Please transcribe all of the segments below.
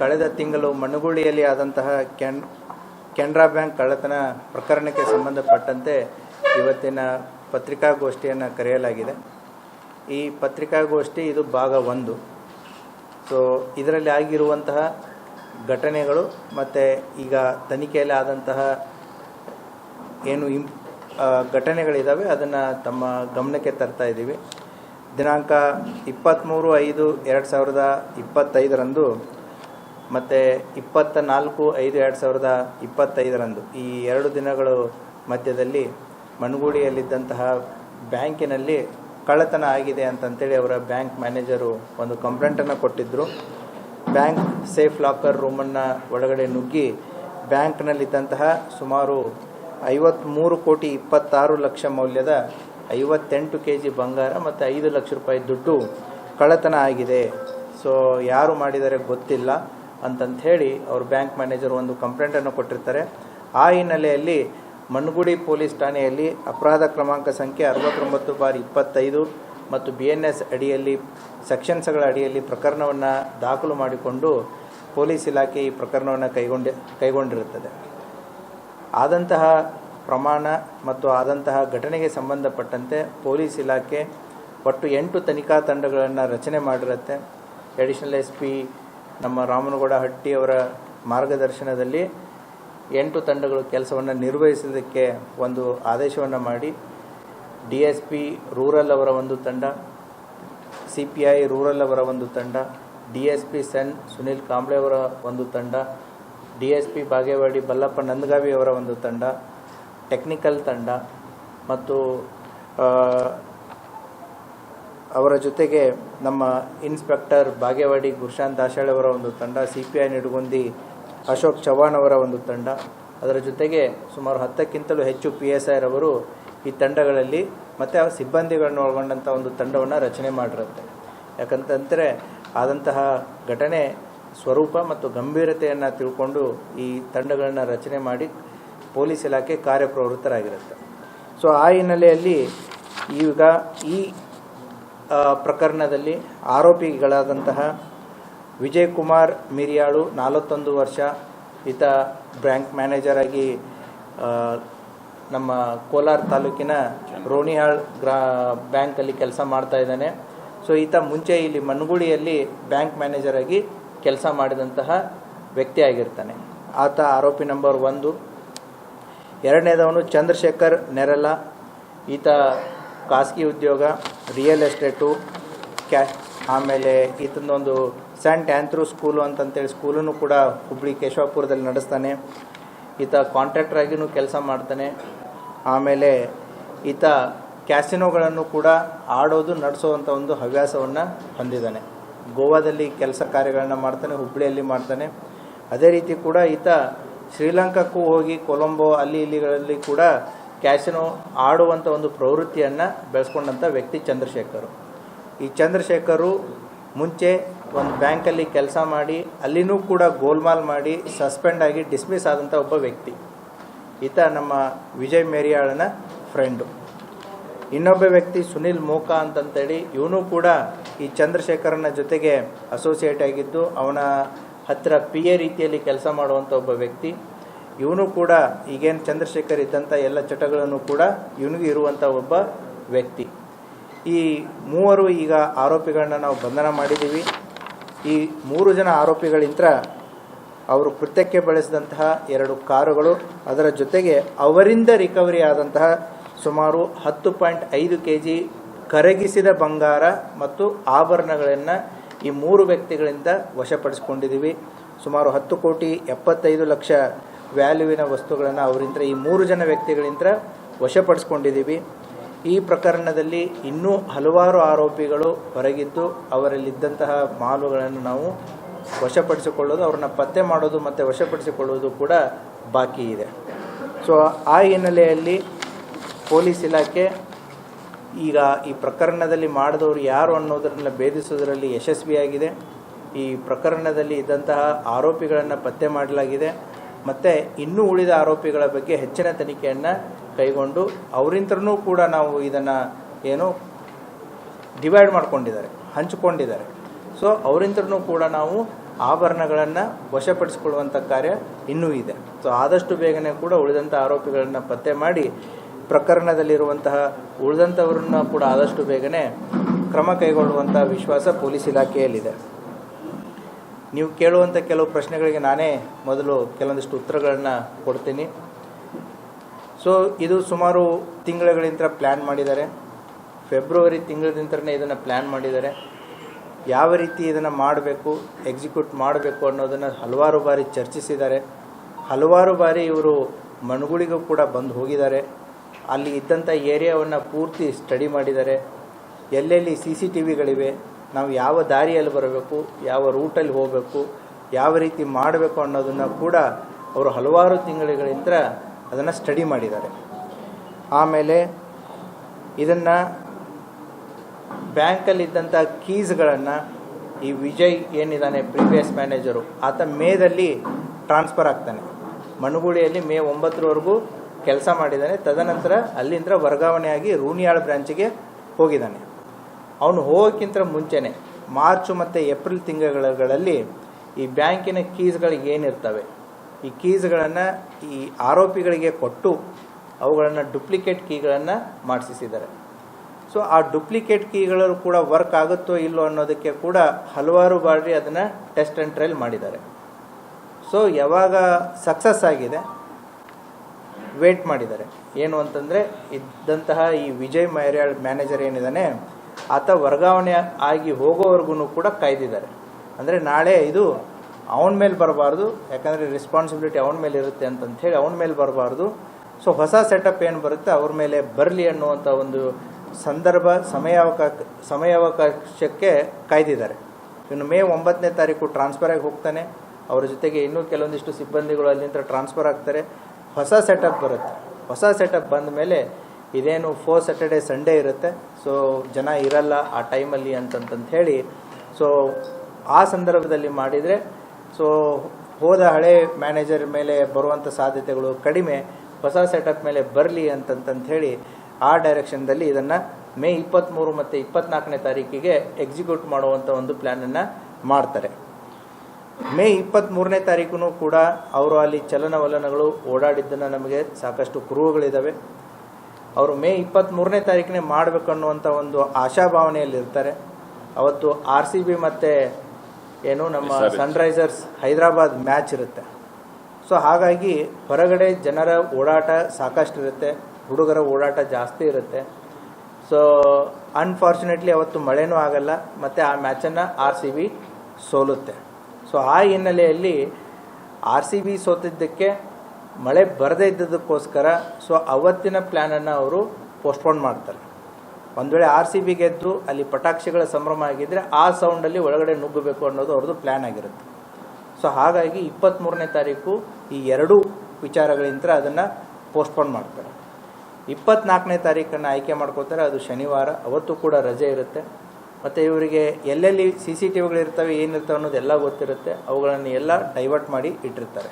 ಕಳೆದ ತಿಂಗಳು ಮಣ್ಣುಗುಳ್ಳಿಯಲ್ಲಿ ಆದಂತಹ ಕೆನ್ ಕೆನರಾ ಬ್ಯಾಂಕ್ ಕಳ್ಳತನ ಪ್ರಕರಣಕ್ಕೆ ಸಂಬಂಧಪಟ್ಟಂತೆ ಇವತ್ತಿನ ಪತ್ರಿಕಾಗೋಷ್ಠಿಯನ್ನು ಕರೆಯಲಾಗಿದೆ. ಈ ಪತ್ರಿಕಾಗೋಷ್ಠಿ ಇದು ಭಾಗ ಒಂದು. ಸೊ ಇದರಲ್ಲಿ ಆಗಿರುವಂತಹ ಘಟನೆಗಳು ಮತ್ತು ಈಗ ತನಿಖೆಯಲ್ಲಿ ಆದಂತಹ ಏನು ಇಂ ಆ, ಘಟನೆಗಳಿದ್ದಾವೆ ಅದನ್ನು ತಮ್ಮ ಗಮನಕ್ಕೆ ತರ್ತಾ ಇದ್ದೀವಿ. ದಿನಾಂಕ ಇಪ್ಪತ್ತ್ಮೂರು ಐದು ಎರಡು ಸಾವಿರದ ಇಪ್ಪತ್ತೈದರಂದು ಮತ್ತು ಇಪ್ಪತ್ತ ನಾಲ್ಕು, ಐದು, ಎರಡು ಸಾವಿರದ ಇಪ್ಪತ್ತೈದರಂದು ಈ ಎರಡು ದಿನಗಳು ಮಧ್ಯದಲ್ಲಿ ಮಣಗೂಡಿಯಲ್ಲಿದ್ದಂತಹ ಬ್ಯಾಂಕಿನಲ್ಲಿ ಕಳ್ಳತನ ಆಗಿದೆ ಅಂತಂತೇಳಿ ಅವರ ಬ್ಯಾಂಕ್ ಮ್ಯಾನೇಜರು ಒಂದು ಕಂಪ್ಲೇಂಟನ್ನು ಕೊಟ್ಟಿದ್ದರು ಬ್ಯಾಂಕ್ ಸೇಫ್ ಲಾಕರ್ ರೂಮನ್ನು ಒಳಗಡೆ ನುಗ್ಗಿ ಬ್ಯಾಂಕ್ನಲ್ಲಿದ್ದಂತಹ ಸುಮಾರು ಐವತ್ತ್ಮೂರು ಕೋಟಿ ಇಪ್ಪತ್ತಾರು ಲಕ್ಷ ಮೌಲ್ಯದ ಐವತ್ತೆಂಟು ಕೆ ಜಿ ಬಂಗಾರ ಮತ್ತು ಐದು ಲಕ್ಷ ರೂಪಾಯಿ ದುಡ್ಡು ಕಳ್ಳತನ ಆಗಿದೆ. ಸೊ ಯಾರು ಮಾಡಿದರೆ ಗೊತ್ತಿಲ್ಲ. ಅಂತಂತ ಹೇಳಿ ಅವರು ಬ್ಯಾಂಕ್ ಮ್ಯಾನೇಜರ್ ಒಂದು ಕಂಪ್ಲೇಂಟನ್ನು ಕೊಟ್ಟಿರ್ತಾರೆ. ಆ ಹಿನ್ನೆಲೆಯಲ್ಲಿ ಮಣ್ಗುಡಿ ಪೊಲೀಸ್ ಠಾಣೆಯಲ್ಲಿ ಅಪರಾಧ ಕ್ರಮಾಂಕ ಸಂಖ್ಯೆ ಅರವತ್ತೊಂಬತ್ತು ಬಾರಿ ಇಪ್ಪತ್ತೈದು ಮತ್ತು ಬಿ ಎನ್ ಎಸ್ ಅಡಿಯಲ್ಲಿ, ಸೆಕ್ಷನ್ಸ್ಗಳ ಅಡಿಯಲ್ಲಿ ಪ್ರಕರಣವನ್ನು ದಾಖಲು ಮಾಡಿಕೊಂಡು ಪೊಲೀಸ್ ಇಲಾಖೆ ಈ ಪ್ರಕರಣವನ್ನು ಕೈಗೊಂಡಿ, ಕೈಗೊಂಡಿರುತ್ತದೆ. ಆದಂತಹ ಪ್ರಮಾಣ ಮತ್ತು ಆದಂತಹ ಘಟನೆಗೆ ಸಂಬಂಧಪಟ್ಟಂತೆ ಪೊಲೀಸ್ ಇಲಾಖೆ ಒಟ್ಟು ಎಂಟು ತನಿಖಾ ತಂಡಗಳನ್ನು ರಚನೆ ಮಾಡಿರುತ್ತೆ. ಅಡಿಷನಲ್ ಎಸ್ ಪಿ ನಮ್ಮ ರಾಮನಗೌಡ ಹಟ್ಟಿ ಅವರ ಮಾರ್ಗದರ್ಶನದಲ್ಲಿ ಎಂಟು ತಂಡಗಳು ಕೆಲಸವನ್ನು ನಿರ್ವಹಿಸೋದಕ್ಕೆ ಒಂದು ಆದೇಶವನ್ನು ಮಾಡಿ. ಡಿ ಎಸ್ ಪಿ ರೂರಲ್ ಅವರ ಒಂದು ತಂಡ, ಸಿ ಪಿ ಐ ರೂರಲ್ ಅವರ ಒಂದು ತಂಡ, ಡಿ ಎಸ್ ಪಿ ಸೆನ್ ಸುನಿಲ್ ಕಾಂಬ್ಳೆ ಅವರ ಒಂದು ತಂಡ, D S P Bagewadi Ballappa Nandagavi ಅವರ ಒಂದು ತಂಡ, ಟೆಕ್ನಿಕಲ್ ತಂಡ ಮತ್ತು ಅವರ ಜೊತೆಗೆ ನಮ್ಮ ಇನ್ಸ್ಪೆಕ್ಟರ್ ಬಾಗೇವಾಡಿ ಗುರುಶಾಂತ್ ದಾಶಾಳ್ ಅವರ ಒಂದು ತಂಡ C P I Nidugundi Ashok Chavan ಅವರ ಒಂದು ತಂಡ. ಅದರ ಜೊತೆಗೆ ಸುಮಾರು ಹತ್ತಕ್ಕಿಂತಲೂ ಹೆಚ್ಚು ಪಿ ಎಸ್ ಐರವರು ಈ ತಂಡಗಳಲ್ಲಿ ಮತ್ತು ಆ ಸಿಬ್ಬಂದಿಗಳನ್ನು ಒಳಗೊಂಡಂಥ ಒಂದು ತಂಡವನ್ನು ರಚನೆ ಮಾಡಿರುತ್ತೆ. ಯಾಕಂತಂದರೆ ಆದಂತಹ ಘಟನೆ ಸ್ವರೂಪ ಮತ್ತು ಗಂಭೀರತೆಯನ್ನು ತಿಳ್ಕೊಂಡು ಈ ತಂಡಗಳನ್ನು ರಚನೆ ಮಾಡಿ ಪೊಲೀಸ್ ಇಲಾಖೆ ಕಾರ್ಯಪ್ರವೃತ್ತರಾಗಿರುತ್ತೆ. ಸೊ ಆ ಹಿನ್ನೆಲೆಯಲ್ಲಿ ಈಗ ಈ ಪ್ರಕರಣದಲ್ಲಿ ಆರೋಪಿಗಳಾದಂತಹ ವಿಜಯ್ ಕುಮಾರ್ ಮಿರಿಯಾಳು ನಲವತ್ತೊಂದು ವರ್ಷ, ಈತ ಬ್ಯಾಂಕ್ ಮ್ಯಾನೇಜರ್ ಆಗಿ ನಮ್ಮ ಕೋಲಾರ ತಾಲೂಕಿನ ರೋಣಿಹಾಳ್ ಗ್ರಾ, ಬ್ಯಾಂಕಲ್ಲಿ ಕೆಲಸ ಮಾಡ್ತಾ ಇದ್ದಾನೆ. ಸೊ, ಈತ ಮುಂಚೆ ಇಲ್ಲಿ ಮನ್ಗುಳಿಯಲ್ಲಿ ಬ್ಯಾಂಕ್ ಮ್ಯಾನೇಜರ್ ಆಗಿ ಕೆಲಸ ಮಾಡಿದಂತಹ ವ್ಯಕ್ತಿ ಆಗಿರ್ತಾನೆ. ಆತ ಆರೋಪಿ ನಂಬರ್ ಒಂದು. ಎರಡನೇದವನು ಚಂದ್ರಶೇಖರ್ ನೆರಲ. ಈತ ಖಾಸಗಿ ಉದ್ಯೋಗ. ರಿಯಲ್ ಎಸ್ಟೇಟು ಕ್ಯಾ ಆಮೇಲೆ ಈತನೊಂದು ಸ್ಯಾಂಟ್ ಆ್ಯಂಥ್ರೂ ಸ್ಕೂಲು ಅಂತಂತೇಳಿ ಸ್ಕೂಲನ್ನು ಕೂಡ ಹುಬ್ಳಿ ಕೇಶವಪುರದಲ್ಲಿ ನಡೆಸ್ತಾನೆ. ಈತ ಕಾಂಟ್ರಾಕ್ಟ್ರಾಗಿಯೂ ಕೆಲಸ ಮಾಡ್ತಾನೆ. ಆಮೇಲೆ ಈತ ಕ್ಯಾಸಿನೋಗಳನ್ನು ಕೂಡ ಆಡೋದು ನಡೆಸೋವಂಥ ಒಂದು ಹವ್ಯಾಸವನ್ನು ಹೊಂದಿದ್ದಾನೆ. ಗೋವಾದಲ್ಲಿ ಕೆಲಸ ಕಾರ್ಯಗಳನ್ನ ಮಾಡ್ತಾನೆ ಹುಬ್ಬಳ್ಳಿಯಲ್ಲಿ ಮಾಡ್ತಾನೆ. ಅದೇ ರೀತಿ ಕೂಡ ಈತ ಶ್ರೀಲಂಕಾಕ್ಕೂ ಹೋಗಿ ಕೊಲಂಬೋ ಅಲ್ಲಿ ಇಲ್ಲಿಗಳಲ್ಲಿ ಕೂಡ ಕ್ಯಾಸಿನೋ ಆಡುವಂಥ ಒಂದು ಪ್ರವೃತ್ತಿಯನ್ನು ಬೆಳೆಸ್ಕೊಂಡಂಥ ವ್ಯಕ್ತಿ ಚಂದ್ರಶೇಖರು. ಈ ಚಂದ್ರಶೇಖರು ಮುಂಚೆ ಒಂದು ಬ್ಯಾಂಕಲ್ಲಿ ಕೆಲಸ ಮಾಡಿ, ಅಲ್ಲಿನೂ ಕೂಡ ಗೋಲ್ಮಾಲ್ ಮಾಡಿ, ಸಸ್ಪೆಂಡ್ ಆಗಿ ಡಿಸ್ಮಿಸ್ ಆದಂಥ ಒಬ್ಬ ವ್ಯಕ್ತಿ. ಈತ ನಮ್ಮ ವಿಜಯ್ ಮೇರಿಯಾಳನ ಫ್ರೆಂಡು. ಇನ್ನೊಬ್ಬ ವ್ಯಕ್ತಿ ಸುನಿಲ್ ಮೋಕಾ ಅಂತಂತೇಳಿ, ಇವನು ಕೂಡ ಈ ಚಂದ್ರಶೇಖರನ ಜೊತೆಗೆ ಅಸೋಸಿಯೇಟ್ ಆಗಿದ್ದು, ಅವನ ಹತ್ತಿರ ಪಿ ಎ ರೀತಿಯಲ್ಲಿ ಕೆಲಸ ಮಾಡುವಂಥ ಒಬ್ಬ ವ್ಯಕ್ತಿ. ಇವನು ಕೂಡ ಈಗೇನು ಚಂದ್ರಶೇಖರ್ ಇದ್ದಂಥ ಎಲ್ಲ ಚಟಗಳನ್ನು ಕೂಡ ಇವನಿಗೂ ಇರುವಂಥ ಒಬ್ಬ ವ್ಯಕ್ತಿ. ಈ ಮೂವರು ಈಗ ಆರೋಪಿಗಳನ್ನ ನಾವು ಬಂಧನ ಮಾಡಿದ್ದೀವಿ. ಈ ಮೂರು ಜನ ಆರೋಪಿಗಳಿಂದ ಅವರು ಕೃತ್ಯಕ್ಕೆ ಬಳಸಿದಂತಹ ಎರಡು ಕಾರುಗಳು, ಅದರ ಜೊತೆಗೆ ಅವರಿಂದ ರಿಕವರಿ ಆದಂತಹ ಸುಮಾರು ಹತ್ತು ಪಾಯಿಂಟ್ ಐದು ಕೆ ಜಿ ಕರಗಿಸಿದ ಬಂಗಾರ ಮತ್ತು ಆಭರಣಗಳನ್ನು ಈ ಮೂರು ವ್ಯಕ್ತಿಗಳಿಂದ ವಶಪಡಿಸಿಕೊಂಡಿದ್ದೀವಿ. ಸುಮಾರು ಹತ್ತು ಕೋಟಿ ಎಪ್ಪತ್ತೈದು ಲಕ್ಷ ವ್ಯಾಲ್ಯೂವಿನ ವಸ್ತುಗಳನ್ನು ಅವರಿಂದ ಈ ಮೂರು ಜನ ವ್ಯಕ್ತಿಗಳಿಂದ ವಶಪಡಿಸ್ಕೊಂಡಿದ್ದೀವಿ. ಈ ಪ್ರಕರಣದಲ್ಲಿ ಇನ್ನೂ ಹಲವಾರು ಆರೋಪಿಗಳು ಹೊರಗಿದ್ದು ಅವರಲ್ಲಿದ್ದಂತಹ ಮಾಲುಗಳನ್ನು ನಾವು ವಶಪಡಿಸಿಕೊಳ್ಳೋದು, ಅವ್ರನ್ನ ಪತ್ತೆ ಮಾಡೋದು ಮತ್ತು ವಶಪಡಿಸಿಕೊಳ್ಳೋದು ಕೂಡ ಬಾಕಿ ಇದೆ. ಸೊ ಆ ಹಿನ್ನೆಲೆಯಲ್ಲಿ ಪೊಲೀಸ್ ಇಲಾಖೆ ಈಗ ಈ ಪ್ರಕರಣದಲ್ಲಿ ಮಾಡಿದವರು ಯಾರು ಅನ್ನೋದನ್ನ ಭೇದಿಸೋದರಲ್ಲಿ ಯಶಸ್ವಿಯಾಗಿದೆ. ಈ ಪ್ರಕರಣದಲ್ಲಿ ಇದ್ದಂತಹ ಆರೋಪಿಗಳನ್ನು ಪತ್ತೆ ಮಾಡಲಾಗಿದೆ. ಮತ್ತು ಇನ್ನೂ ಉಳಿದ ಆರೋಪಿಗಳ ಬಗ್ಗೆ ಹೆಚ್ಚಿನ ತನಿಖೆಯನ್ನು ಕೈಗೊಂಡು ಅವರಿಂದ್ರೂ ಕೂಡ ನಾವು ಇದನ್ನು ಏನು ಡಿವೈಡ್ ಮಾಡ್ಕೊಂಡಿದ್ದಾರೆ, ಹಂಚಿಕೊಂಡಿದ್ದಾರೆ. ಸೊ ಅವರಿಂದ್ರೂ ಕೂಡ ನಾವು ಆಭರಣಗಳನ್ನು ವಶಪಡಿಸಿಕೊಳ್ಳುವಂಥ ಕಾರ್ಯ ಇನ್ನೂ ಇದೆ. ಸೊ ಆದಷ್ಟು ಬೇಗನೆ ಕೂಡ ಉಳಿದಂಥ ಆರೋಪಿಗಳನ್ನು ಪತ್ತೆ ಮಾಡಿ ಪ್ರಕರಣದಲ್ಲಿರುವಂತಹ ಉಳಿದಂಥವ್ರನ್ನ ಕೂಡ ಆದಷ್ಟು ಬೇಗನೆ ಕ್ರಮ ಕೈಗೊಳ್ಳುವಂಥ ವಿಶ್ವಾಸ ಪೊಲೀಸ್ ಇಲಾಖೆಯಲ್ಲಿದೆ. ನೀವು ಕೇಳುವಂಥ ಕೆಲವು ಪ್ರಶ್ನೆಗಳಿಗೆ ನಾನೇ ಮೊದಲು ಕೆಲವೊಂದಿಷ್ಟು ಉತ್ತರಗಳನ್ನು ಕೊಡ್ತೀನಿ. ಸೊ ಇದು ಸುಮಾರು ತಿಂಗಳುಗಳಿಂದ ಪ್ಲ್ಯಾನ್ ಮಾಡಿದ್ದಾರೆ. ಫೆಬ್ರವರಿ ತಿಂಗಳಿಂದನೇ ಇದನ್ನು ಪ್ಲ್ಯಾನ್ ಮಾಡಿದ್ದಾರೆ. ಯಾವ ರೀತಿ ಇದನ್ನು ಮಾಡಬೇಕು ಎಕ್ಸಿಕ್ಯೂಟ್ ಮಾಡಬೇಕು ಅನ್ನೋದನ್ನು ಹಲವಾರು ಬಾರಿ ಚರ್ಚಿಸಿದ್ದಾರೆ. ಹಲವಾರು ಬಾರಿ ಇವರು ಮಣಗುಳಿಗೂ ಕೂಡ ಬಂದು ಹೋಗಿದ್ದಾರೆ. ಅಲ್ಲಿ ಇದ್ದಂಥ ಏರಿಯಾವನ್ನು ಪೂರ್ತಿ ಸ್ಟಡಿ ಮಾಡಿದ್ದಾರೆ. ಎಲ್ಲೆಲ್ಲಿ ಸಿ ಸಿ ಟಿ ವಿಗಳಿವೆ ನಾವು ಯಾವ ದಾರಿಯಲ್ಲಿ ಬರಬೇಕು, ಯಾವ ರೂಟಲ್ಲಿ ಹೋಗಬೇಕು, ಯಾವ ರೀತಿ ಮಾಡಬೇಕು ಅನ್ನೋದನ್ನು ಕೂಡ ಅವರು ಹಲವಾರು ತಿಂಗಳುಗಳಿಂದ ಅದನ್ನು ಸ್ಟಡಿ ಮಾಡಿದ್ದಾರೆ. ಆಮೇಲೆ ಇದನ್ನು ಬ್ಯಾಂಕಲ್ಲಿದ್ದಂಥ ಕೀಸ್ಗಳನ್ನು ಈ ವಿಜಯ್ ಏನಿದ್ದಾನೆ ಪ್ರೀವಿಯಸ್ ಮ್ಯಾನೇಜರು ಆತ ಮೇದಲ್ಲಿ ಟ್ರಾನ್ಸ್ಫರ್ ಆಗ್ತಾನೆ. ಮಣಗುಳಿಯಲ್ಲಿ ಮೇ ಒಂಬತ್ತರವರೆಗೂ ಕೆಲಸ ಮಾಡಿದ್ದಾನೆ ತದನಂತರ ಅಲ್ಲಿಂದ ವರ್ಗಾವಣೆಯಾಗಿ ರೂನಿಯಾಳ್ ಬ್ರಾಂಚಿಗೆ ಹೋಗಿದ್ದಾನೆ ಅವನು ಹೋಗೋಕ್ಕಿಂತ ಮುಂಚೆನೇ ಮಾರ್ಚ್ ಮತ್ತು ಏಪ್ರಿಲ್ ತಿಂಗಳುಗಳಲ್ಲಿ ಈ ಬ್ಯಾಂಕಿನ ಕೀಸ್ಗಳಿಗೆ ಏನಿರ್ತವೆ? ಈ ಕೀಸ್ಗಳನ್ನು ಈ ಆರೋಪಿಗಳಿಗೆ ಕೊಟ್ಟು ಅವುಗಳನ್ನು ಡುಪ್ಲಿಕೇಟ್ ಕೀಗಳನ್ನು ಮಾಡಿಸಿದ್ದಾರೆ ಸೊ, ಆ ಡುಪ್ಲಿಕೇಟ್ ಕೀಗಳು ಕೂಡ ವರ್ಕ್ ಆಗುತ್ತೋ ಇಲ್ಲೋ ಅನ್ನೋದಕ್ಕೆ ಕೂಡ ಹಲವಾರು ಬಾರಿ ಅದನ್ನು ಟೆಸ್ಟ್ ಆ್ಯಂಡ್ ಟ್ರಯಲ್ ಮಾಡಿದ್ದಾರೆ. ಸೊ, ಯಾವಾಗ ಸಕ್ಸಸ್ ಆಗಿದೆ, ವೇಟ್ ಮಾಡಿದ್ದಾರೆ. ಏನು ಅಂತಂದರೆ, ಇದ್ದಂತಹ ಈ ವಿಜಯ್ ಮೈರ್ಯಾಳ್ ಮ್ಯಾನೇಜರ್ ಏನಿದ್ದಾನೆ ಆತ ವರ್ಗಾವಣೆ ಆಗಿ ಹೋಗೋವರೆಗೂ ಕೂಡ ಕಾಯ್ದಿದ್ದಾರೆ. ಅಂದರೆ ನಾಳೆ ಇದು ಅವನ ಮೇಲೆ ಬರಬಾರ್ದು, ಯಾಕಂದರೆ ರೆಸ್ಪಾನ್ಸಿಬಿಲಿಟಿ ಅವನ ಮೇಲೆ ಇರುತ್ತೆ ಅಂತಂಥೇಳಿ ಅವನ ಮೇಲೆ ಬರಬಾರ್ದು. ಸೊ ಹೊಸ ಸೆಟಪ್ ಏನು ಬರುತ್ತೆ? ಅವ್ರ ಮೇಲೆ ಬರಲಿ ಅನ್ನುವಂಥ ಒಂದು ಸಂದರ್ಭ ಸಮಯಾವಕಾಶ ಸಮಯಾವಕಾಶಕ್ಕೆ ಕಾಯ್ದಿದ್ದಾರೆ. ಇನ್ನು ಮೇ ಒಂಬತ್ತನೇ ತಾರೀಕು ಟ್ರಾನ್ಸ್ಫರ್ ಆಗಿ ಹೋಗ್ತಾನೆ. ಅವ್ರ ಜೊತೆಗೆ ಇನ್ನೂ ಕೆಲವೊಂದಿಷ್ಟು ಸಿಬ್ಬಂದಿಗಳು ಅಲ್ಲಿಂದ ಟ್ರಾನ್ಸ್ಫರ್ ಆಗ್ತಾರೆ. ಹೊಸ ಸೆಟಪ್ ಬರುತ್ತೆ. ಹೊಸ ಸೆಟಪ್ ಬಂದ ಮೇಲೆ ಇದೇನು ಫೋರ್ ಸ್ಯಾಟರ್ಡೆ ಸಂಡೇ ಇರುತ್ತೆ. ಸೊ ಜನ ಇರಲ್ಲ ಆ ಟೈಮಲ್ಲಿ ಅಂತಂತಂತ ಹೇಳಿ ಸೊ ಆ ಸಂದರ್ಭದಲ್ಲಿ ಮಾಡಿದರೆ ಸೊ ಹೋದ ಹಳೆ ಮ್ಯಾನೇಜರ್ ಮೇಲೆ ಬರುವಂಥ ಸಾಧ್ಯತೆಗಳು ಕಡಿಮೆ, ಹೊಸ ಸೆಟಪ್ ಮೇಲೆ ಬರಲಿ ಅಂತಂತಂತ ಹೇಳಿ, ಆ ಡೈರೆಕ್ಷನ್ದಲ್ಲಿ ಇದನ್ನು ಮೇ ಇಪ್ಪತ್ತ್ಮೂರು ಮತ್ತು ಇಪ್ಪತ್ನಾಲ್ಕನೇ ತಾರೀಕಿಗೆ ಎಕ್ಸಿಕ್ಯೂಟ್ ಮಾಡುವಂಥ ಒಂದು ಪ್ಲ್ಯಾನನ್ನು ಮಾಡ್ತಾರೆ. ಮೇ ಇಪ್ಪತ್ತ್ಮೂರನೇ ತಾರೀಕು ಕೂಡ ಅವರು ಅಲ್ಲಿ ಚಲನವಲನಗಳು ಓಡಾಡಿದ್ದನ್ನು ನಮಗೆ ಸಾಕಷ್ಟು ಕುರುಹುಗಳಿದ್ದಾವೆ ಅವರು ಮೇ ಇಪ್ಪತ್ತ್ಮೂರನೇ ತಾರೀಕಿನೇ ಮಾಡಬೇಕು ಅನ್ನುವಂಥ ಒಂದು ಆಶಾಭಾವನೆಯಲ್ಲಿ ಇರ್ತಾರೆ ಅವತ್ತು ಆರ್ ಸಿ ಬಿ ಮತ್ತು ಏನು ನಮ್ಮ ಸನ್ರೈಸರ್ಸ್ ಹೈದರಾಬಾದ್ ಮ್ಯಾಚ್ ಇರುತ್ತೆ. ಸೊ ಹಾಗಾಗಿ ಹೊರಗಡೆ ಜನರ ಓಡಾಟ ಸಾಕಷ್ಟು ಇರುತ್ತೆ ಹುಡುಗರ ಓಡಾಟ ಜಾಸ್ತಿ ಇರುತ್ತೆ. ಸೊ ಅನ್ಫಾರ್ಚುನೇಟ್ಲಿ ಅವತ್ತು ಮಳೆನೂ ಆಗಲ್ಲ ಮತ್ತು ಆ ಮ್ಯಾಚನ್ನು ಆರ್ ಸಿ ಬಿ ಸೋಲುತ್ತೆ. ಸೊ ಆ ಹಿನ್ನೆಲೆಯಲ್ಲಿ ಆರ್ ಸಿ ಬಿ ಸೋತಿದ್ದಕ್ಕೆ ಮಳೆ ಬರದೇ ಇದ್ದದಕ್ಕೋಸ್ಕರ ಸೊ ಅವತ್ತಿನ ಪ್ಲ್ಯಾನನ್ನು ಅವರು ಪೋಸ್ಟ್ಪೋನ್ ಮಾಡ್ತಾರೆ. ಒಂದು ವೇಳೆ ಆರ್ ಸಿ ಬಿ ಗೆದ್ದು ಅಲ್ಲಿ ಪಟಾಕ್ಷಿಗಳ ಸಂಭ್ರಮ ಆಗಿದ್ದರೆ ಆ ಸೌಂಡಲ್ಲಿ ಒಳಗಡೆ ನುಗ್ಗಬೇಕು ಅನ್ನೋದು ಅವ್ರದ್ದು ಪ್ಲ್ಯಾನ್ ಆಗಿರುತ್ತೆ. ಸೊ ಹಾಗಾಗಿ ಇಪ್ಪತ್ತ್ಮೂರನೇ ತಾರೀಕು ಈ ಎರಡೂ ವಿಚಾರಗಳಿಂದ ಅದನ್ನು ಪೋಸ್ಟ್ಪೋನ್ ಮಾಡ್ತಾರೆ. ಇಪ್ಪತ್ನಾಲ್ಕನೇ ತಾರೀಕನ್ನು ಆಯ್ಕೆ ಮಾಡ್ಕೋತಾರೆ ಅದು ಶನಿವಾರ, ಅವತ್ತು ಕೂಡ ರಜೆ ಇರುತ್ತೆ. ಮತ್ತು ಇವರಿಗೆ ಎಲ್ಲೆಲ್ಲಿ ಸಿ ಸಿ ಟಿ ವಿಗಳಿರ್ತವೆ ಏನಿರ್ತವೆ ಅನ್ನೋದೆಲ್ಲ ಗೊತ್ತಿರುತ್ತೆ. ಅವುಗಳನ್ನು ಎಲ್ಲ ಡೈವರ್ಟ್ ಮಾಡಿ ಇಟ್ಟಿರ್ತಾರೆ.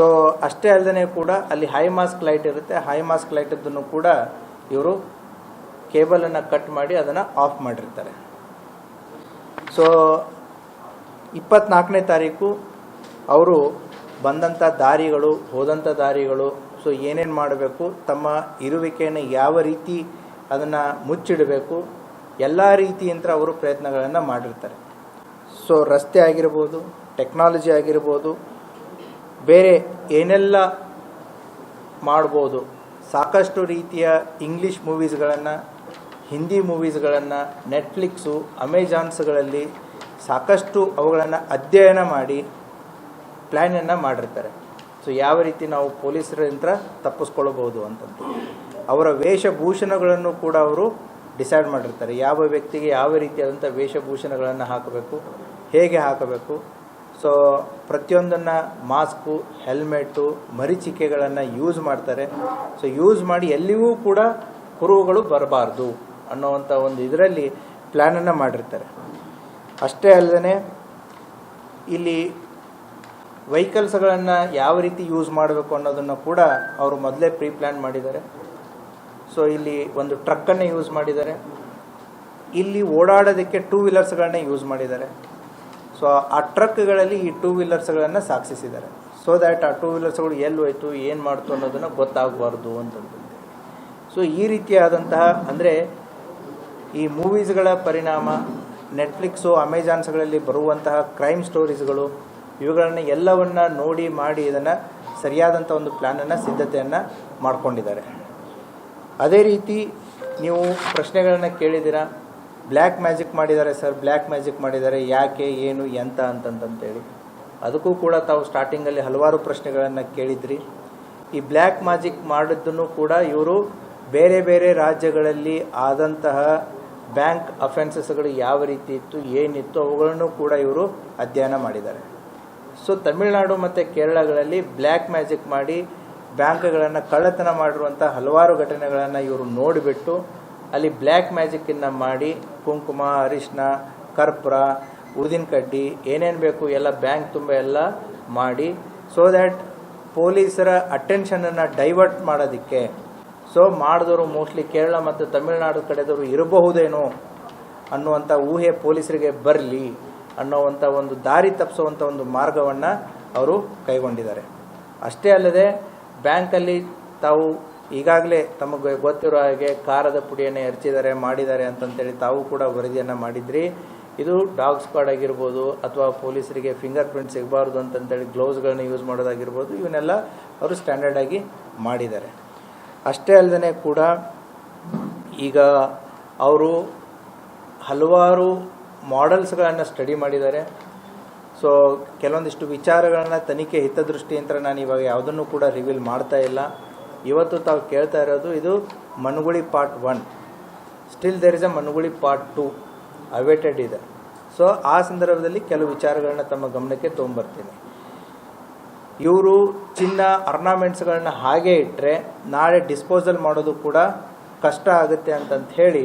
ಸೊ ಅಷ್ಟೇ ಅಲ್ಲದೆ ಕೂಡ ಅಲ್ಲಿ ಹೈ ಮಾಸ್ಕ್ ಲೈಟ್ ಇರುತ್ತೆ. ಹೈ ಮಾಸ್ಕ್ ಲೈಟದ್ದನ್ನು ಕೂಡ ಇವರು ಕೇಬಲನ್ನು ಕಟ್ ಮಾಡಿ ಅದನ್ನು ಆಫ್ ಮಾಡಿರ್ತಾರೆ. ಸೊ ಇಪ್ಪತ್ನಾಲ್ಕನೇ ತಾರೀಕು ಅವರು ಬಂದಂಥ ದಾರಿಗಳು ಹೋದಂಥ ದಾರಿಗಳು ಸೊ ಏನೇನು ಮಾಡಬೇಕು, ತಮ್ಮ ಇರುವಿಕೆಯನ್ನು ಯಾವ ರೀತಿ ಅದನ್ನು ಮುಚ್ಚಿಡಬೇಕು, ಎಲ್ಲ ರೀತಿಯಿಂದ ಅವರು ಪ್ರಯತ್ನಗಳನ್ನು ಮಾಡಿರ್ತಾರೆ. ಸೊ ರಸ್ತೆ ಆಗಿರ್ಬೋದು ಟೆಕ್ನಾಲಜಿ ಆಗಿರ್ಬೋದು ಬೇರೆ ಏನೆಲ್ಲ ಮಾಡ್ಬೋದು? ಸಾಕಷ್ಟು ರೀತಿಯ ಇಂಗ್ಲೀಷ್ ಮೂವೀಸ್ಗಳನ್ನು ಹಿಂದಿ ಮೂವೀಸ್ಗಳನ್ನು ನೆಟ್ಫ್ಲಿಕ್ಸು ಅಮೆಜಾನ್ಸ್ಗಳಲ್ಲಿ ಸಾಕಷ್ಟು ಅವುಗಳನ್ನು ಅಧ್ಯಯನ ಮಾಡಿ ಪ್ಲ್ಯಾನನ್ನು ಮಾಡಿರ್ತಾರೆ. ಸೊ ಯಾವ ರೀತಿ ನಾವು ಪೊಲೀಸರಿಂದ ತಪ್ಪಿಸ್ಕೊಳ್ಬೋದು ಅಂತಂದು ಅವರ ವೇಷಭೂಷಣಗಳನ್ನು ಕೂಡ ಅವರು ಡಿಸೈಡ್ ಮಾಡಿರ್ತಾರೆ. ಯಾವ ವ್ಯಕ್ತಿಗೆ ಯಾವ ರೀತಿಯಾದಂಥ ವೇಷಭೂಷಣಗಳನ್ನು ಹಾಕಬೇಕು, ಹೇಗೆ ಹಾಕಬೇಕು? ಸೊ ಪ್ರತಿಯೊಂದನ್ನು ಮಾಸ್ಕು ಹೆಲ್ಮೆಟ್ಟು ಮರಿಚಿಕೆಗಳನ್ನು ಯೂಸ್ ಮಾಡ್ತಾರೆ. ಸೊ ಯೂಸ್ ಮಾಡಿ ಎಲ್ಲಿಯೂ ಕೂಡ ಕುರುಹುಗಳು ಬರಬಾರ್ದು ಅನ್ನೋವಂಥ ಒಂದು ಇದರಲ್ಲಿ ಪ್ಲ್ಯಾನನ್ನು ಮಾಡಿರ್ತಾರೆ. ಅಷ್ಟೇ ಅಲ್ಲದೆ ಇಲ್ಲಿ ವೆಹಿಕಲ್ಸ್ಗಳನ್ನು ಯಾವ ರೀತಿ ಯೂಸ್ ಮಾಡಬೇಕು ಅನ್ನೋದನ್ನು ಕೂಡ ಅವರು ಮೊದಲೇ ಪ್ರೀ ಪ್ಲ್ಯಾನ್ ಮಾಡಿದ್ದಾರೆ. ಸೊ ಇಲ್ಲಿ ಒಂದು ಟ್ರಕ್ಕನ್ನು ಯೂಸ್ ಮಾಡಿದ್ದಾರೆ. ಇಲ್ಲಿ ಓಡಾಡೋದಕ್ಕೆ ಟೂ ವೀಲರ್ಸ್ಗಳನ್ನೇ ಯೂಸ್ ಮಾಡಿದ್ದಾರೆ. ಸೊ ಆ ಟ್ರಕ್ಗಳಲ್ಲಿ ಈ ಟೂ ವೀಲರ್ಸ್ಗಳನ್ನು ಸಾಕ್ಷಿಸಿದ್ದಾರೆ. ಸೊ ದ್ಯಾಟ್ ಆ ಟೂ ವೀಲರ್ಸ್ಗಳು ಎಲ್ಲಿ ಹೋಯ್ತು ಏನು ಮಾಡ್ತು ಅನ್ನೋದನ್ನು ಗೊತ್ತಾಗಬಾರ್ದು ಅಂತಂದು ಸೊ ಈ ರೀತಿಯಾದಂತಹ, ಅಂದರೆ ಈ ಮೂವೀಸ್ಗಳ ಪರಿಣಾಮ ನೆಟ್ಫ್ಲಿಕ್ಸು ಅಮೆಜಾನ್ಸ್ಗಳಲ್ಲಿ ಬರುವಂತಹ ಕ್ರೈಮ್ ಸ್ಟೋರೀಸ್ಗಳು ಇವುಗಳನ್ನು ಎಲ್ಲವನ್ನ ನೋಡಿ ಮಾಡಿ ಇದನ್ನು ಸರಿಯಾದಂಥ ಒಂದು ಪ್ಲ್ಯಾನನ್ನು ಸಿದ್ಧತೆಯನ್ನು ಮಾಡ್ಕೊಂಡಿದ್ದಾರೆ. ಅದೇ ರೀತಿ ನೀವು ಪ್ರಶ್ನೆಗಳನ್ನು ಕೇಳಿದ್ದೀರಾ? ಬ್ಲ್ಯಾಕ್ ಮ್ಯಾಜಿಕ್ ಮಾಡಿದ್ದಾರೆ ಸರ್ ಬ್ಲ್ಯಾಕ್ ಮ್ಯಾಜಿಕ್ ಮಾಡಿದ್ದಾರೆ. ಯಾಕೆ, ಏನು, ಎಂತ ಅಂತಂತಂತೇಳಿ. ಅದಕ್ಕೂ ಕೂಡ ತಾವು ಸ್ಟಾರ್ಟಿಂಗಲ್ಲಿ ಹಲವಾರು ಪ್ರಶ್ನೆಗಳನ್ನು ಕೇಳಿದ್ರಿ. ಈ ಬ್ಲ್ಯಾಕ್ ಮ್ಯಾಜಿಕ್ ಮಾಡಿದ್ದನ್ನು ಕೂಡ ಇವರು ಬೇರೆ ಬೇರೆ ರಾಜ್ಯಗಳಲ್ಲಿ ಆದಂತಹ ಬ್ಯಾಂಕ್ ಅಫೆನ್ಸಸ್ಗಳು ಯಾವ ರೀತಿ ಇತ್ತು, ಏನಿತ್ತು, ಅವುಗಳನ್ನು ಕೂಡ ಇವರು ಅಧ್ಯಯನ ಮಾಡಿದ್ದಾರೆ. ಸೊ ತಮಿಳುನಾಡು ಮತ್ತು ಕೇರಳಗಳಲ್ಲಿ ಬ್ಲ್ಯಾಕ್ ಮ್ಯಾಜಿಕ್ ಮಾಡಿ ಬ್ಯಾಂಕ್ಗಳನ್ನು ಕಳ್ಳತನ ಮಾಡಿರುವಂಥ ಹಲವಾರು ಘಟನೆಗಳನ್ನು ಇವರು ನೋಡಿಬಿಟ್ಟು ಅಲ್ಲಿ ಬ್ಲ್ಯಾಕ್ ಮ್ಯಾಜಿಕ್ಕನ್ನು ಮಾಡಿ ಕುಂಕುಮ, ಅರಿಶಿನ, ಕರ್ಪೂರ ಉದಿನ ಕಡ್ಡಿ, ಏನೇನು ಬೇಕು ಎಲ್ಲ ಬ್ಯಾಂಕ್ ತುಂಬ ಎಲ್ಲ ಮಾಡಿ ಸೊ ದ್ಯಾಟ್ ಪೊಲೀಸರ ಅಟೆನ್ಷನನ್ನು ಡೈವರ್ಟ್ ಮಾಡೋದಕ್ಕೆ. ಸೊ ಮಾಡಿದವರು ಮೋಸ್ಟ್ಲಿ ಕೇರಳ ಮತ್ತು ತಮಿಳುನಾಡು ಕಡೆದವರು ಇರಬಹುದೇನೋ ಅನ್ನುವಂಥ ಊಹೆ ಪೊಲೀಸರಿಗೆ ಬರಲಿ ಅನ್ನೋವಂಥ ಒಂದು ದಾರಿ ತಪ್ಪಿಸುವಂಥ ಒಂದು ಮಾರ್ಗವನ್ನು ಅವರು ಕೈಗೊಂಡಿದ್ದಾರೆ. ಅಷ್ಟೇ ಅಲ್ಲದೆ ಬ್ಯಾಂಕಲ್ಲಿ ತಾವು ಈಗಾಗಲೇ ತಮಗೆ ಗೊತ್ತಿರೋ ಹಾಗೆ ಖಾರದ ಪುಡಿಯನ್ನು ಎರಚಿದ್ದಾರೆ ಮಾಡಿದ್ದಾರೆ ಅಂತಂತೇಳಿ ತಾವು ಕೂಡ ವರದಿಯನ್ನು ಮಾಡಿದ್ರಿ. ಇದು ಡಾಗ್ ಸ್ಕ್ವಾಡ್ ಆಗಿರ್ಬೋದು ಅಥವಾ ಪೊಲೀಸರಿಗೆ ಫಿಂಗರ್ ಪ್ರಿಂಟ್ ಸಿಗಬಾರ್ದು ಅಂತಂತೇಳಿ ಗ್ಲೌಸ್ಗಳನ್ನ ಯೂಸ್ ಮಾಡೋದಾಗಿರ್ಬೋದು, ಇವನ್ನೆಲ್ಲ ಅವರು ಸ್ಟ್ಯಾಂಡರ್ಡ್ ಆಗಿ ಮಾಡಿದ್ದಾರೆ. ಅಷ್ಟೇ ಅಲ್ಲದೆ ಕೂಡ ಈಗ ಅವರು ಹಲವಾರು ಮಾಡೆಲ್ಸ್ಗಳನ್ನು ಸ್ಟಡಿ ಮಾಡಿದ್ದಾರೆ. ಸೊ, ಕೆಲವೊಂದಿಷ್ಟು ವಿಚಾರಗಳನ್ನು ತನಿಖೆ ಹಿತದೃಷ್ಟಿಯಿಂದ ನಾನು ಇವಾಗ ಯಾವುದನ್ನು ಕೂಡ ರಿವೀಲ್ ಮಾಡ್ತಾ ಇಲ್ಲ. ಇವತ್ತು ತಾವು ಕೇಳ್ತಾ ಇರೋದು ಇದು Manuguli part one. Still there is a Manuguli part two awaited ಇದೆ. ಸೊ ಆ ಸಂದರ್ಭದಲ್ಲಿ ಕೆಲವು ವಿಚಾರಗಳನ್ನ ತಮ್ಮ ಗಮನಕ್ಕೆ ತೊಗೊಂಬರ್ತೀನಿ. ಇವರು ಚಿನ್ನ ಅರ್ನಾಮೆಂಟ್ಸ್ಗಳನ್ನ ಹಾಗೆ ಇಟ್ಟರೆ ನಾಳೆ ಡಿಸ್ಪೋಸಲ್ ಮಾಡೋದು ಕೂಡ ಕಷ್ಟ ಆಗುತ್ತೆ ಅಂತಂತ ಹೇಳಿ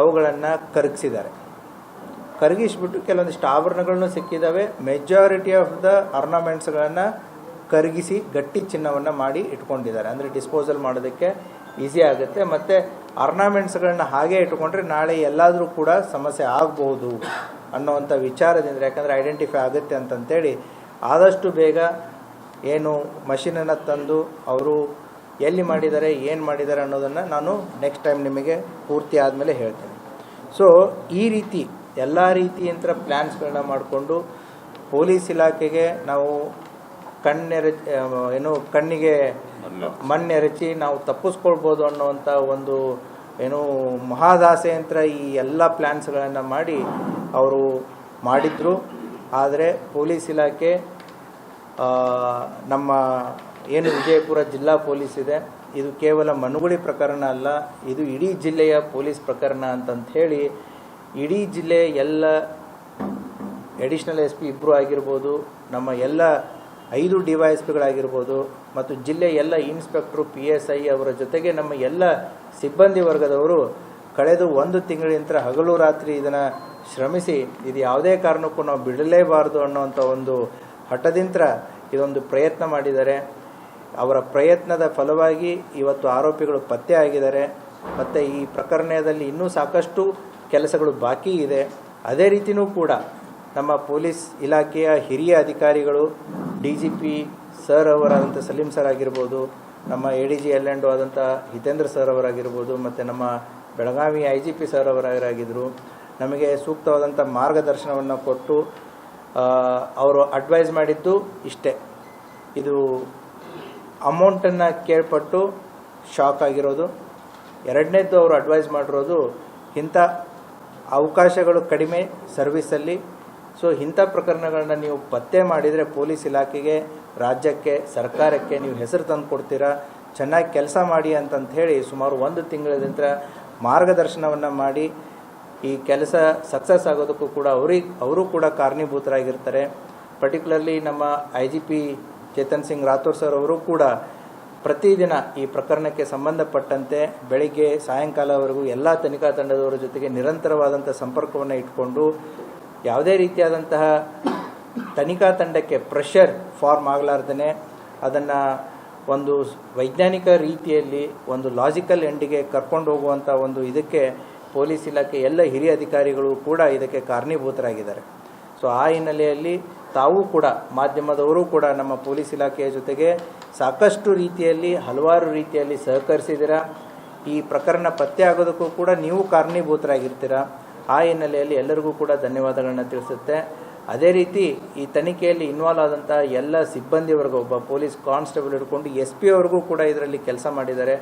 ಅವುಗಳನ್ನು ಕರಗಿಸಿದ್ದಾರೆ. ಕರಗಿಸ್ಬಿಟ್ಟು ಕೆಲವೊಂದಿಷ್ಟು ಆಭರಣಗಳನ್ನು ಸಿಕ್ಕಿದ್ದಾವೆ ಮೆಜಾರಿಟಿ ಆಫ್ ದ ಅರ್ನಾಮೆಂಟ್ಸ್ಗಳನ್ನು ಕರಗಿಸಿ ಗಟ್ಟಿ ಚಿನ್ನವನ್ನು ಮಾಡಿ ಇಟ್ಕೊಂಡಿದ್ದಾರೆ. ಅಂದರೆ ಡಿಸ್ಪೋಸಲ್ ಮಾಡೋದಕ್ಕೆ ಈಸಿ ಆಗುತ್ತೆ. ಮತ್ತು ಅರ್ನಾಮೆಂಟ್ಸ್ಗಳನ್ನ ಹಾಗೆ ಇಟ್ಕೊಂಡ್ರೆ ನಾಳೆ ಎಲ್ಲಾದರೂ ಕೂಡ ಸಮಸ್ಯೆ ಆಗಬಹುದು ಅನ್ನೋವಂಥ ವಿಚಾರದಿಂದ, ಯಾಕಂದರೆ ಐಡೆಂಟಿಫೈ ಆಗುತ್ತೆ ಅಂತಂತೇಳಿ ಆದಷ್ಟು ಬೇಗ ಏನು ಮಷಿನನ್ನು ತಂದು ಅವರು ಎಲ್ಲಿ ಮಾಡಿದ್ದಾರೆ, ಏನು ಮಾಡಿದ್ದಾರೆ ಅನ್ನೋದನ್ನು ನಾನು ನೆಕ್ಸ್ಟ್ ಟೈಮ್ ನಿಮಗೆ ಪೂರ್ತಿ ಆದಮೇಲೆ ಹೇಳ್ತೇನೆ. ಸೊ ಈ ರೀತಿ ಎಲ್ಲ ರೀತಿಯಂಥ ಪ್ಲ್ಯಾನ್ಸ್ಗಳನ್ನ ಮಾಡಿಕೊಂಡು ಪೊಲೀಸ್ ಇಲಾಖೆಗೆ ನಾವು ಕಣ್ಣೆರ ಏನು ಕಣ್ಣಿಗೆ ಮಣ್ಣೆರಚಿ ನಾವು ತಪ್ಪಿಸ್ಕೊಳ್ಬೋದು ಅನ್ನುವಂಥ ಒಂದು, ಏನು ಮಹಾದಾಸೆಯಂತ್ರ ಈ ಎಲ್ಲ ಪ್ಲ್ಯಾನ್ಸ್ಗಳನ್ನು ಮಾಡಿ ಅವರು ಮಾಡಿದ್ರು. ಆದರೆ ಪೊಲೀಸ್ ಇಲಾಖೆ ನಮ್ಮ ಏನು ವಿಜಯಪುರ ಜಿಲ್ಲಾ ಪೊಲೀಸ್ ಇದೆ, ಇದು ಕೇವಲ ಮನುಗುಳಿ ಪ್ರಕರಣ ಅಲ್ಲ, ಇದು ಇಡೀ ಜಿಲ್ಲೆಯ ಪೊಲೀಸ್ ಪ್ರಕರಣ ಅಂತಂತ ಹೇಳಿ, ಇಡೀ ಜಿಲ್ಲೆ ಎಲ್ಲ ಎಡಿಷ್ನಲ್ ಎಸ್ ಪಿ ಇಬ್ಬರು ಆಗಿರ್ಬೋದು, ನಮ್ಮ ಎಲ್ಲ ಐದು ಡಿ ವೈ ಎಸ್ ಪಿಗಳಾಗಿರ್ಬೋದು ಮತ್ತು ಜಿಲ್ಲೆ ಎಲ್ಲ ಇನ್ಸ್ಪೆಕ್ಟ್ರು, ಪಿ ಎಸ್ ಐ ಅವರ ಜೊತೆಗೆ ನಮ್ಮ ಎಲ್ಲ ಸಿಬ್ಬಂದಿ ವರ್ಗದವರು ಕಳೆದ ಒಂದು ತಿಂಗಳಿಂದ ಹಗಲು ರಾತ್ರಿ ಇದನ್ನು ಶ್ರಮಿಸಿ, ಇದು ಯಾವುದೇ ಕಾರಣಕ್ಕೂ ನಾವು ಬಿಡಲೇಬಾರದು ಅನ್ನೋವಂಥ ಒಂದು ಹಠದಿಂದ ಇದೊಂದು ಪ್ರಯತ್ನ ಮಾಡಿದ್ದಾರೆ. ಅವರ ಪ್ರಯತ್ನದ ಫಲವಾಗಿ ಇವತ್ತು ಆರೋಪಿಗಳು ಪತ್ತೆ ಆಗಿದ್ದಾರೆ. ಮತ್ತು ಈ ಪ್ರಕರಣದಲ್ಲಿ ಇನ್ನೂ ಸಾಕಷ್ಟು ಕೆಲಸಗಳು ಬಾಕಿ ಇದೆ. ಅದೇ ರೀತಿಯೂ ಕೂಡ ನಮ್ಮ ಪೊಲೀಸ್ ಇಲಾಖೆಯ ಹಿರಿಯ ಅಧಿಕಾರಿಗಳು ಡಿ ಜಿ ಪಿ ಸರ್ ಅವರಾದಂಥ ಸಲೀಂ ಸರ್ ಆಗಿರ್ಬೋದು, ನಮ್ಮ A D G L and ಆದಂಥ ಹಿತೇಂದ್ರ ಸರ್ ಅವರಾಗಿರ್ಬೋದು, ಮತ್ತು ನಮ್ಮ Belagavi I G P sir ಅವರಾಗಿದ್ದರು. ನಮಗೆ ಸೂಕ್ತವಾದಂಥ ಮಾರ್ಗದರ್ಶನವನ್ನು ಕೊಟ್ಟು ಅವರು ಅಡ್ವೈಸ್ ಮಾಡಿದ್ದು ಇಷ್ಟೇ. ಇದು ಅಮೌಂಟನ್ನು ಕೇಳ್ಪಟ್ಟು ಶಾಕ್ ಆಗಿರೋದು. ಎರಡನೇದ್ದು ಅವರು ಅಡ್ವೈಸ್ ಮಾಡಿರೋದು, ಇಂಥ ಅವಕಾಶಗಳು ಕಡಿಮೆ ಸರ್ವಿಸಲ್ಲಿ ಸೊ ಇಂಥ ಪ್ರಕರಣಗಳನ್ನ ನೀವು ಪತ್ತೆ ಮಾಡಿದರೆ ಪೊಲೀಸ್ ಇಲಾಖೆಗೆ, ರಾಜ್ಯಕ್ಕೆ, ಸರ್ಕಾರಕ್ಕೆ ನೀವು ಹೆಸರು ತಂದು ಕೊಡ್ತೀರಾ? ಚೆನ್ನಾಗಿ ಕೆಲಸ ಮಾಡಿ ಅಂತಂತ ಹೇಳಿ ಸುಮಾರು ಒಂದು ತಿಂಗಳಿಂದ ಮಾರ್ಗದರ್ಶನವನ್ನು ಮಾಡಿ ಈ ಕೆಲಸ ಸಕ್ಸಸ್ ಆಗೋದಕ್ಕೂ ಕೂಡ ಅವ್ರಿಗೆ ಅವರು ಕೂಡ ಕಾರಣೀಭೂತರಾಗಿರ್ತಾರೆ. ಪರ್ಟಿಕ್ಯುಲರ್ಲಿ ನಮ್ಮ I G P Chetan Singh Rathore sir ಅವರು ಕೂಡ ಪ್ರತಿದಿನ ಈ ಪ್ರಕರಣಕ್ಕೆ ಸಂಬಂಧಪಟ್ಟಂತೆ ಬೆಳಿಗ್ಗೆ ಸಾಯಂಕಾಲವರೆಗೂ ಎಲ್ಲ ತನಿಖಾ ತಂಡದವರ ಜೊತೆಗೆ ನಿರಂತರವಾದಂಥ ಸಂಪರ್ಕವನ್ನು ಇಟ್ಕೊಂಡು ಯಾವುದೇ ರೀತಿಯಾದಂತಹ ತನಿಖಾ ತಂಡಕ್ಕೆ ಪ್ರೆಷರ್ ಫಾರ್ಮ್ ಆಗಲಾರ್ದೇ ಅದನ್ನು ಒಂದು ವೈಜ್ಞಾನಿಕ ರೀತಿಯಲ್ಲಿ ಒಂದು ಲಾಜಿಕಲ್ ಎಂಡಿಗೆ ಕರ್ಕೊಂಡು ಹೋಗುವಂಥ ಒಂದು ಇದಕ್ಕೆ ಪೊಲೀಸ್ ಇಲಾಖೆ ಎಲ್ಲ ಹಿರಿಯ ಅಧಿಕಾರಿಗಳು ಕೂಡ ಇದಕ್ಕೆ ಕಾರಣೀಭೂತರಾಗಿದ್ದಾರೆ. ಸೊ ಆ ಹಿನ್ನೆಲೆಯಲ್ಲಿ ತಾವು ಕೂಡ ಮಾಧ್ಯಮದವರು ಕೂಡ ನಮ್ಮ ಪೊಲೀಸ್ ಇಲಾಖೆಯ ಜೊತೆಗೆ ಸಾಕಷ್ಟು ರೀತಿಯಲ್ಲಿ, ಹಲವಾರು ರೀತಿಯಲ್ಲಿ ಸಹಕರಿಸಿದ್ದೀರಾ? ಈ ಪ್ರಕರಣ ಪತ್ತೆ ಆಗೋದಕ್ಕೂ ಕೂಡ ನೀವು ಕಾರಣೀಭೂತರಾಗಿರ್ತೀರ? ಆ ಹಿನ್ನೆಲೆಯಲ್ಲಿ ಎಲ್ಲರಿಗೂ ಕೂಡ ಧನ್ಯವಾದಗಳನ್ನ ತಿಳಿಸುತ್ತೆ. ಅದೇ ರೀತಿ ಈ ತನಿಖೆಯಲ್ಲಿ ಇನ್ವಾಲ್ವ್ ಆದಂಥ ಎಲ್ಲ ಸಿಬ್ಬಂದಿವರೆಗೂ, ಒಬ್ಬ ಪೊಲೀಸ್ ಕಾನ್ಸ್ಟೇಬಲ್ ಹಿಡ್ಕೊಂಡು ಎಸ್ ಪಿ ಅವ್ರಿಗೂ ಕೂಡ ಇದರಲ್ಲಿ ಕೆಲಸ ಮಾಡಿದ್ದಾರೆ.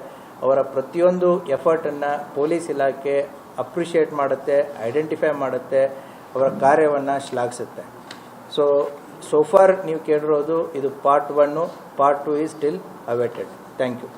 ಅವರ ಪ್ರತಿಯೊಂದು ಎಫರ್ಟನ್ನು ಪೊಲೀಸ್ ಇಲಾಖೆ ಅಪ್ರಿಷಿಯೇಟ್ ಮಾಡುತ್ತೆ ಐಡೆಂಟಿಫೈ ಮಾಡುತ್ತೆ, ಅವರ ಕಾರ್ಯವನ್ನು ಶ್ಲಾಘಿಸುತ್ತೆ. ಸೊ ಸೋಫಾರ್ ನೀವು ಕೇಳಿರೋದು ಇದು part one part two is still awaited thank you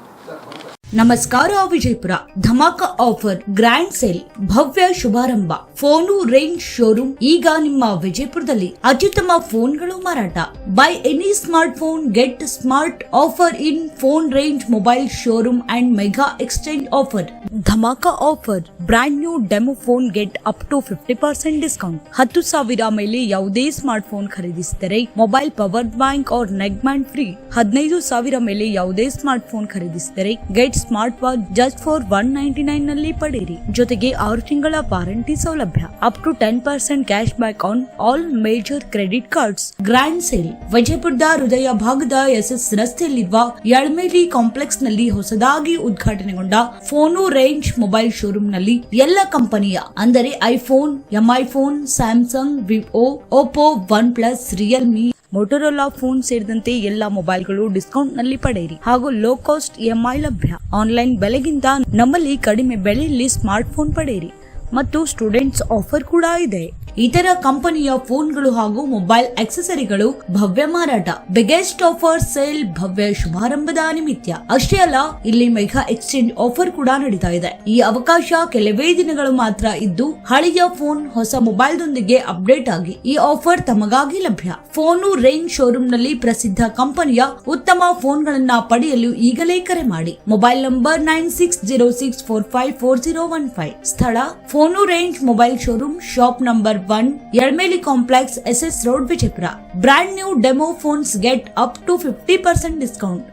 ನಮಸ್ಕಾರ ವಿಜಯಪುರ. ಧಮಾಕ ಆಫರ್, ಗ್ರ್ಯಾಂಡ್ ಸೇಲ್, ಭವ್ಯ ಶುಭಾರಂಭ. ಫೋನು, ರೇಂಜ್, ಶೋರೂಮ್, ಈಗ ನಿಮ್ಮ ವಿಜಯಪುರದಲ್ಲಿ ಅತ್ಯುತ್ತಮ ಫೋನ್ಗಳು ಮಾರಾಟ. Buy any smart phone get smart offer in phone, range, mobile, showroom and mega exchange offer. Dhamaka offer brand new demo phone, get up to fifty percent discount. ಹತ್ತು ಸಾವಿರ ಮೇಲೆ ಯಾವುದೇ smart phone ಖರೀದಿಸಿದರೆ mobile power bank or neckband free. ಹದಿನೈದು ಸಾವಿರ ಮೇಲೆ ಯಾವುದೇ smart phone ಖರೀದಿಸಿದರೆ get smart watch just for one ninety ನೈನ್ನಲ್ಲಿ ಪಡೆಯಿರಿ. ಜೊತೆಗೆ ಆರು ತಿಂಗಳ ವಾರಂಟಿ ಸೌಲಭ್ಯ. Up to ten percent cash back on all major credit cards grand sale ವಿಜಯಪುರದ ಹೃದಯ ಭಾಗದ ಎಸ್ಎಸ್ ರಸ್ತೆಯಲ್ಲಿರುವ ಯಳ್ಮೇಲಿ ಕಾಂಪ್ಲೆಕ್ಸ್ನಲ್ಲಿ ಹೊಸದಾಗಿ ಉದ್ಘಾಟನೆಗೊಂಡ ಫೋನು ರೇಂಜ್ ಮೊಬೈಲ್ ಶೋರೂಮ್ನಲ್ಲಿ ಎಲ್ಲ ಕಂಪನಿಯ, ಅಂದರೆ iPhone Mi phone Samsung Vivo Oppo OnePlus Realme Motorola phone ಸೇರಿದಂತೆ ಎಲ್ಲ ಮೊಬೈಲ್ಗಳು ಡಿಸ್ಕೌಂಟ್ನಲ್ಲಿ ಪಡೆಯಿರಿ. ಹಾಗೂ ಲೋ ಕಾಸ್ಟ್ ಇಎಂಐ ಲಭ್ಯ. ಆನ್ಲೈನ್ ಬೆಲೆಗಿಂತ ನಮ್ಮಲ್ಲಿ ಕಡಿಮೆ ಬೆಲೆಯಲ್ಲಿ ಸ್ಮಾರ್ಟ್ ಫೋನ್ ಪಡೆಯಿರಿ. ಮತ್ತು ಸ್ಟೂಡೆಂಟ್ಸ್ ಆಫರ್ ಕೂಡ ಇದೆ. ಇತರ ಕಂಪನಿಯ ಫೋನ್ಗಳು ಹಾಗೂ ಮೊಬೈಲ್ ಆಕ್ಸೆಸರಿಗಳು ಭವ್ಯ ಮಾರಾಟ. ಬಿಗ್ಗೆಸ್ಟ್ ಆಫರ್ ಸೇಲ್ ಭವ್ಯ ಶುಭಾರಂಭದ ನಿಮಿತ್ತ. ಅಷ್ಟೇ ಅಲ್ಲ, ಇಲ್ಲಿ ಮೆಗಾ ಎಕ್ಸ್ಚೇಂಜ್ ಆಫರ್ ಕೂಡ ನಡೀತಾ ಇದೆ. ಈ ಅವಕಾಶ ಕೆಲವೇ ದಿನಗಳು ಮಾತ್ರ ಇದ್ದು, ಹಳೆಯ ಫೋನ್, ಹೊಸ ಮೊಬೈಲ್ ದೊಂದಿಗೆ ಅಪ್ಡೇಟ್ ಆಗಿ ಈ ಆಫರ್ ತಮಗಾಗಿ ಲಭ್ಯ. ಫೋನು ರೇಂಜ್ ಶೋರೂಮ್ನಲ್ಲಿ ಪ್ರಸಿದ್ಧ ಕಂಪನಿಯ ಉತ್ತಮ ಫೋನ್ಗಳನ್ನ ಪಡೆಯಲು ಈಗಲೇ ಕರೆ ಮಾಡಿ. Mobile number nine six zero six four five four zero one five. ಸ್ಥಳ phone range mobile showroom shop number one Elmeli complex S S road Vijayapura brand new demo phones get up to fifty percent discount